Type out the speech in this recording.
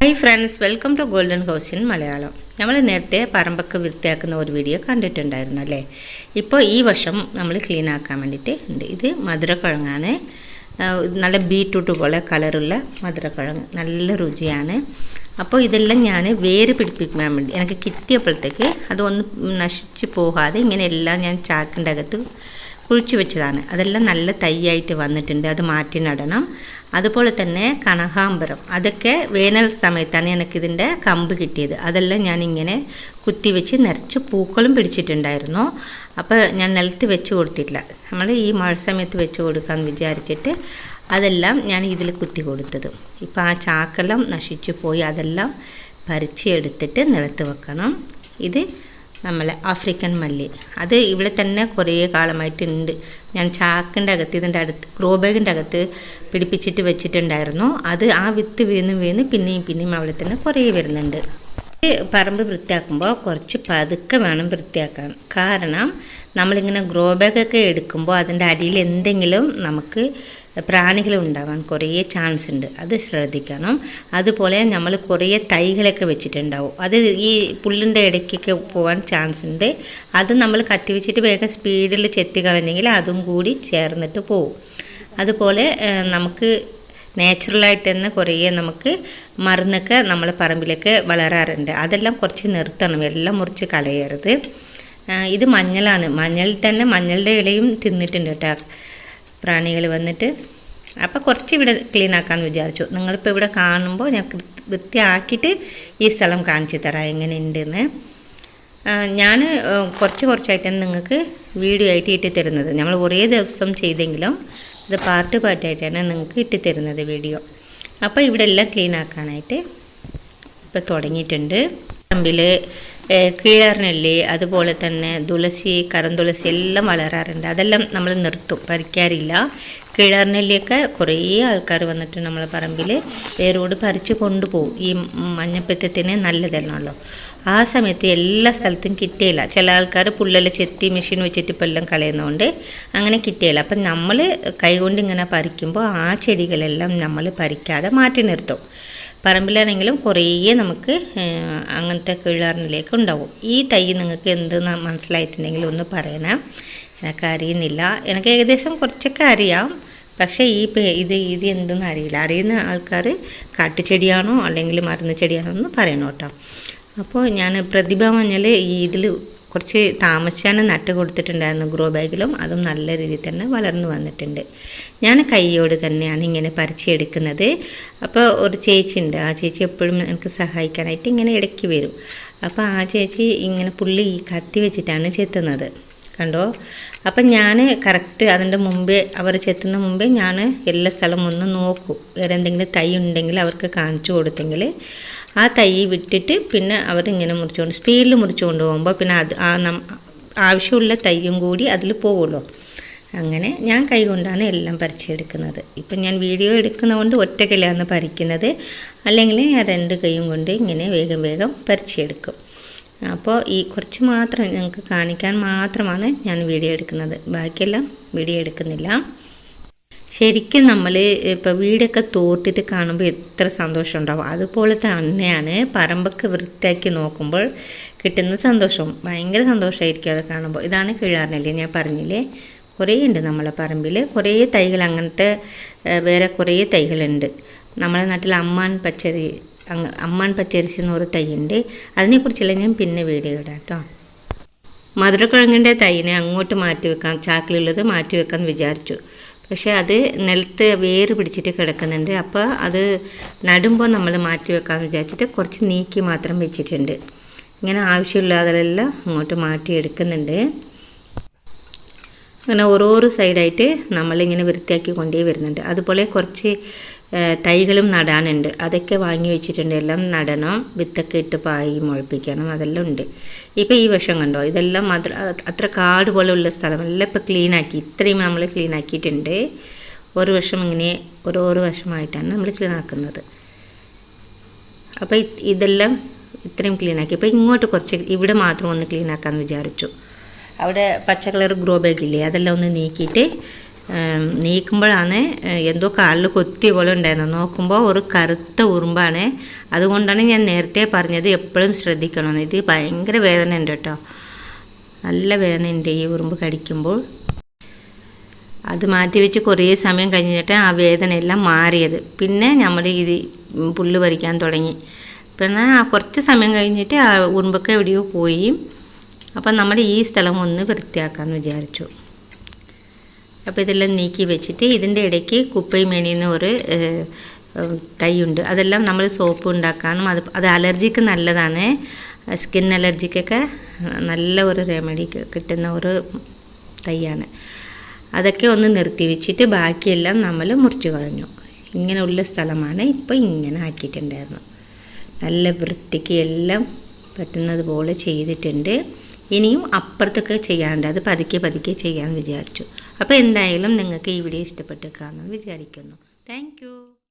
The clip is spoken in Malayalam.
Hi friends welcome to golden house in Malayalam നമ്മൾ നേരത്തെ പറമ്പൊക്കെ വൃത്തിയാക്കുന്ന ഒരു വീഡിയോ കണ്ടിട്ടുണ്ടായിരുന്നു അല്ലേ? ഇപ്പോൾ ഈ വശം നമ്മൾ ക്ലീൻ ആക്കാൻ വേണ്ടിയിട്ട് ഉണ്ട്. ഇത് മധുരക്കിഴങ്ങാണ്. നല്ല ബീറ്റ് നല്ല ബീട്രൂട്ട് പോലെ കളറുള്ള മധുരക്കിഴങ്ങ്. നല്ല രുചിയാണ്. അപ്പോൾ ഇതെല്ലാം ഞാൻ വേര് പിടിപ്പിക്കാൻ വേണ്ടി എനിക്ക് കിട്ടിയപ്പോഴത്തേക്ക് അതൊന്ന് നശിച്ച് പോകാതെ ഇങ്ങനെയെല്ലാം ഞാൻ ചാക്കിന്റെ അകത്ത് കുഴിച്ചു വെച്ചതാണ്. അതെല്ലാം നല്ല തൈയായിട്ട് വന്നിട്ടുണ്ട്. അത് മാറ്റി നടണം. അതുപോലെ തന്നെ കനകാമ്പരം അതൊക്കെ വേനൽ സമയത്താണ് എനിക്കിതിന്റെ കമ്പ് കിട്ടിയത്. അതെല്ലാം ഞാനിങ്ങനെ കുത്തി വെച്ച് നിറച്ച് പൂക്കളും പിടിച്ചിട്ടുണ്ടായിരുന്നു. അപ്പോൾ ഞാൻ നിലത്ത് വെച്ച് കൊടുത്തിട്ടില്ല. നമ്മൾ ഈ മഴ സമയത്ത് വെച്ച് കൊടുക്കാമെന്ന് വിചാരിച്ചിട്ട് അതെല്ലാം ഞാൻ ഇതിൽ കുത്തി കൊടുത്തത്. ഇപ്പോൾ ആ ചാക്കെല്ലാം നശിച്ചു പോയി. അതെല്ലാം പരിച്ചെടുത്തിട്ട് നിലത്ത് വെക്കണം. ഇത് നമ്മളെ ആഫ്രിക്കൻ മല്ലി. അത് ഇവിടെ തന്നെ കുറേ കാലമായിട്ടുണ്ട്. ഞാൻ ചാക്കിന്റെ അകത്ത് ഇതിന്റെ അടുത്ത് ഗ്രോ ബാഗിന്റെ അകത്ത് പിടിപ്പിച്ചിട്ട് വെച്ചിട്ടുണ്ടായിരുന്നു. അത് ആ വിത്ത് വീണ് വീണ് പിന്നെയും പിന്നെയും അവിടെ തന്നെ കുറേ വരുന്നുണ്ട്. പറമ്പ് വൃത്തിയാക്കുമ്പോൾ കുറച്ച് പതുക്കെ വേണം വൃത്തിയാക്കാൻ. കാരണം നമ്മളിങ്ങനെ ഗ്രോ ബാഗൊക്കെ എടുക്കുമ്പോൾ അതിന്റെ അടിയിൽ എന്തെങ്കിലും നമുക്ക് പ്രാണികൾ ഉണ്ടാവാൻ കുറേ ചാൻസ് ഉണ്ട്. അത് ശ്രദ്ധിക്കണം. അതുപോലെ നമ്മൾ കുറേ തൈകളൊക്കെ വെച്ചിട്ടുണ്ടാവും. അത് ഈ പുല്ലിന്റെ ഇടയ്ക്കൊക്കെ പോകാൻ ചാൻസ് ഉണ്ട്. അത് നമ്മൾ കത്തി വെച്ചിട്ട് വേഗം സ്പീഡിൽ ചെത്തി കളഞ്ഞെങ്കിൽ അതും കൂടി ചേർന്നിട്ട് പോവും. അതുപോലെ നമുക്ക് നാച്ചുറലായിട്ട് തന്നെ കുറേ നമുക്ക് മരുന്നൊക്കെ നമ്മളെ പറമ്പിലൊക്കെ വളരാറുണ്ട്. അതെല്ലാം കുറച്ച് നിർത്തണം. എല്ലാം മുറിച്ച് കളയരുത്. ഇത് മഞ്ഞളാണ്. മഞ്ഞളിൽ തന്നെ മഞ്ഞളുടെ ഇലയും തിന്നിട്ടുണ്ട് കേട്ടോ പ്രാണികൾ വന്നിട്ട്. അപ്പോൾ കുറച്ച് ഇവിടെ ക്ലീൻ ആക്കാമെന്ന് വിചാരിച്ചു. നിങ്ങളിപ്പോൾ ഇവിടെ കാണുമ്പോൾ ഞാൻ വൃത്തിയാക്കിയിട്ട് ഈ സ്ഥലം കാണിച്ചു തരാം. എങ്ങനെയുണ്ടെന്ന്. ഞാൻ കുറച്ച് കുറച്ചായിട്ടാണ് നിങ്ങൾക്ക് വീഡിയോ ആയിട്ട് ഇട്ട് തരുന്നത്. നമ്മൾ ഒരേ ദിവസം ചെയ്തെങ്കിലും ഇത് പാർട്ട് പാർട്ടായിട്ടാണ് നിങ്ങൾക്ക് ഇട്ടിത്തരുന്നത് വീഡിയോ അപ്പോൾ ഇവിടെ എല്ലാം ക്ലീൻ ആക്കാനായിട്ട് ഇപ്പോൾ തുടങ്ങിയിട്ടുണ്ട്. പറമ്പിൽ കീഴറിനുള്ളി അതുപോലെ തന്നെ തുളസി കറന്തുളസി എല്ലാം വളരാറുണ്ട്. അതെല്ലാം നമ്മൾ നിർത്തും പറിക്കാറില്ല. കീഴാറിനെല്ലിയൊക്കെ കുറേ ആൾക്കാർ വന്നിട്ട് നമ്മളെ പറമ്പിൽ വേരോട് പറിച്ച് കൊണ്ടുപോകും. ഈ മഞ്ഞപ്പിത്തത്തിന് നല്ലതെന്നുള്ളൂ ആ സമയത്ത് എല്ലാ സ്ഥലത്തും കിട്ടിയില്ല. ചില ആൾക്കാർ പുല്ലെല്ലാം ചെത്തി മെഷീൻ വെച്ചിട്ട് ഇപ്പം എല്ലാം കളയുന്നതുകൊണ്ട് അങ്ങനെ കിട്ടിയില്ല. അപ്പം നമ്മൾ കൈകൊണ്ട് ഇങ്ങനെ പറിക്കുമ്പോൾ ആ ചെടികളെല്ലാം നമ്മൾ പറിക്കാതെ മാറ്റി നിർത്തും. പറമ്പിലാണെങ്കിലും കുറേ നമുക്ക് അങ്ങനത്തെ കിഴാറിനിലേക്ക് ഉണ്ടാവും. ഈ തൈ നിങ്ങൾക്ക് എന്ത് മനസ്സിലായിട്ടുണ്ടെങ്കിലും ഒന്ന് പറയണം. എനിക്ക് അറിയുന്നില്ല എനിക്ക് ഏകദേശം കുറച്ചൊക്കെ അറിയാം. പക്ഷേ ഈ ഇത് ഇത് എന്തെന്ന് അറിയില്ല. അറിയുന്ന ആൾക്കാർ കാട്ടുചെടിയാണോ അല്ലെങ്കിൽ മരുന്ന് ചെടിയാണോ എന്ന് പറയണം കേട്ടോ. അപ്പോൾ ഞാൻ പ്രതിഭ മഞ്ഞൾ ഈ ഇതിൽ കുറച്ച് താമസിച്ചാണ് നട്ട് കൊടുത്തിട്ടുണ്ടായിരുന്നു ഗ്രോ ബാഗിലും. അതും നല്ല രീതിയിൽ തന്നെ വളർന്നു വന്നിട്ടുണ്ട്. ഞാൻ കൈയോട് തന്നെയാണ് ഇങ്ങനെ പറിച്ചെടുക്കുന്നത്. അപ്പോൾ ഒരു ചേച്ചി ഉണ്ട് ആ ചേച്ചി എപ്പോഴും എനിക്ക് സഹായിക്കാനായിട്ട് ഇങ്ങനെ ഇടയ്ക്ക് വരും. അപ്പോൾ ആ ചേച്ചി ഇങ്ങനെ പുള്ളി കത്തി വെച്ചിട്ടാണ് ചെത്തുന്നത്. കണ്ടോ? അപ്പം ഞാൻ കറക്റ്റ് അതിന്റെ മുമ്പേ അവർ ചെത്തുന്ന മുമ്പേ ഞാൻ എല്ലാ സ്ഥലവും ഒന്ന് നോക്കും. വേറെ എന്തെങ്കിലും തൈ ഉണ്ടെങ്കിൽ അവർക്ക് കാണിച്ചു കൊടുത്തെങ്കിൽ ആ തൈ വിട്ടിട്ട് പിന്നെ അവർ അവരിങ്ങനെ മുറിച്ചുകൊണ്ട് സ്പീഡിൽ മുറിച്ചുകൊണ്ട് പോകുമ്പോൾ പിന്നെ അത് ആ നം ആവശ്യമുള്ള തൈയും കൂടി അതിൽ പോവുള്ളൂ. അങ്ങനെ ഞാൻ കൈ കൊണ്ടാണ് എല്ലാം പറിച്ചെടുക്കുന്നത് ഇപ്പം ഞാൻ വീഡിയോ എടുക്കുന്നതുകൊണ്ട് ഒറ്റക്കല്ലാണ് പറിക്കുന്നത്. അല്ലെങ്കിൽ ഞാൻ രണ്ട് കൈയും കൊണ്ട് ഇങ്ങനെ വേഗം വേഗം പറിച്ചെടുക്കും അപ്പോൾ ഈ കുറച്ച് മാത്രം ഞങ്ങൾക്ക് കാണിക്കാൻ മാത്രമാണ് ഞാൻ വീഡിയോ എടുക്കുന്നത്. ബാക്കിയെല്ലാം വീഡിയോ എടുക്കുന്നില്ല. ശരിക്കും നമ്മൾ ഇപ്പോൾ വീടൊക്കെ തോർത്തിട്ട് കാണുമ്പോൾ എത്ര സന്തോഷം ഉണ്ടാവും അതുപോലെ തന്നെയാണ് പറമ്പൊക്കെ വൃത്തിയാക്കി നോക്കുമ്പോൾ കിട്ടുന്ന സന്തോഷം ഭയങ്കര സന്തോഷമായിരിക്കും അത് കാണുമ്പോൾ. ഇതാണ് കിഴാറിനല്ലേ. ഞാൻ പറഞ്ഞില്ലേ? കുറേ ഉണ്ട് നമ്മളെ പറമ്പിൽ കുറേ തൈകൾ അങ്ങനത്തെ വേറെ കുറേ തൈകളുണ്ട്. നമ്മളെ നാട്ടിൽ അമ്മാൻ പച്ചരി അങ്ങ് അമ്മാൻ പച്ചരിശി എന്നൊരു തൈയുണ്ട്. അതിനെക്കുറിച്ചെല്ലാം ഞാൻ പിന്നെ വീഡിയോ ഇടാം കേട്ടോ. മധുരക്കിഴങ്ങിന്റെ തൈനെ അങ്ങോട്ട് മാറ്റി വെക്കാൻ ചാക്കിലുള്ളത് മാറ്റി വെക്കാൻ വിചാരിച്ചു. പക്ഷേ അത് നിലത്ത് വേര് പിടിച്ചിട്ട് കിടക്കുന്നുണ്ട്. അപ്പോൾ അത് നടുമ്പോൾ നമ്മൾ മാറ്റി വെക്കാമെന്ന് വിചാരിച്ചിട്ട് കുറച്ച് നീക്കി മാത്രം വെച്ചിട്ടുണ്ട്. ഇങ്ങനെ ആവശ്യമില്ലാതെല്ലാം അങ്ങോട്ട് മാറ്റി എടുക്കുന്നുണ്ട് അങ്ങനെ ഓരോരോ സൈഡായിട്ട് നമ്മളിങ്ങനെ വൃത്തിയാക്കി കൊണ്ടേ വരുന്നുണ്ട്. അതുപോലെ കുറച്ച് തൈകളും നടാനുണ്ട്. അതൊക്കെ വാങ്ങി വെച്ചിട്ടുണ്ട്. എല്ലാം നടണം. വിത്തൊക്കെ ഇട്ട് പായി മുളപ്പിക്കണം അതെല്ലാം ഉണ്ട്. ഇപ്പോൾ ഈ വിഷം കണ്ടോ? ഇതെല്ലാം അത്ര അത്ര കാട് പോലെയുള്ള സ്ഥലമെല്ലാം ഇപ്പോൾ ക്ലീനാക്കി ഇത്രയും നമ്മൾ ക്ലീനാക്കിയിട്ടുണ്ട് ഒരു വർഷം ഇങ്ങനെ ഓരോരോ വർഷമായിട്ടാണ് നമ്മൾ ക്ലീനാക്കുന്നത് അപ്പോൾ ഇതെല്ലാം ഇത്രയും ക്ലീനാക്കി അപ്പോൾ ഇങ്ങോട്ട് കുറച്ച് ഇവിടെ മാത്രം ഒന്ന് ക്ലീനാക്കാമെന്ന് വിചാരിച്ചു. അവിടെ പച്ച കളർ ഗ്രോ ബാഗ് ഇല്ലേ? അതെല്ലാം ഒന്ന് നീക്കിയിട്ട് നീക്കുമ്പോഴാണ് എന്തോ കാലിൽ കൊത്തിയ പോലെ ഉണ്ടായിരുന്നത്. നോക്കുമ്പോൾ ഒരു കറുത്ത ഉറുമ്പാണ്. അതുകൊണ്ടാണ് ഞാൻ നേരത്തെ പറഞ്ഞത് എപ്പോഴും ശ്രദ്ധിക്കണം. ഇത് ഭയങ്കര വേദന ഉണ്ട് കേട്ടോ. നല്ല വേദന ഉണ്ട് ഈ ഉറുമ്പ് കടിക്കുമ്പോൾ. അത് മാറ്റി വെച്ച് കുറേ സമയം കഴിഞ്ഞിട്ട് ആ വേദനയെല്ലാം മാറിയത്. പിന്നെ നമ്മൾ ഇത് പുല്ല് പറിക്കാൻ തുടങ്ങി. പിന്നെ കുറച്ച് സമയം കഴിഞ്ഞിട്ട് ആ ഉറുമ്പൊക്കെ എവിടെയോ പോയി. അപ്പം നമ്മൾ ഈ സ്ഥലം ഒന്ന് വൃത്തിയാക്കാമെന്ന് വിചാരിച്ചു. അപ്പോൾ ഇതെല്ലാം നീക്കി വെച്ചിട്ട് ഇതിന്റെ ഇടയ്ക്ക് കുപ്പയും മേനിന്ന് ഒരു തൈയുണ്ട്. അതെല്ലാം നമ്മൾ സോപ്പ് ഉണ്ടാക്കാനും അത് അത് അലർജിക്ക് നല്ലതാണ്. സ്കിൻ അലർജിക്കൊക്കെ നല്ല ഒരു റെമഡി കിട്ടുന്ന ഒരു തൈയാണ്. അതൊക്കെ ഒന്ന് നിർത്തി വെച്ചിട്ട് ബാക്കിയെല്ലാം നമ്മൾ മുറിച്ച് കളഞ്ഞു. ഇങ്ങനെയുള്ള സ്ഥലമാണ് ഇപ്പോൾ ഇങ്ങനെ ആക്കിയിട്ടുണ്ടായിരുന്നു നല്ല വൃത്തിക്ക് എല്ലാം പറ്റുന്നത് പോലെ ചെയ്തിട്ടുണ്ട്. ഇനിയും അപ്പുറത്തൊക്കെ ചെയ്യാണ്ട് അത് പതുക്കെ പതുക്കെ ചെയ്യാമെന്ന് വിചാരിച്ചു. അപ്പോൾ എന്തായാലും നിങ്ങൾക്ക് ഈ വീഡിയോ ഇഷ്ടപ്പെട്ടേക്കാമെന്ന് വിചാരിക്കുന്നു. താങ്ക്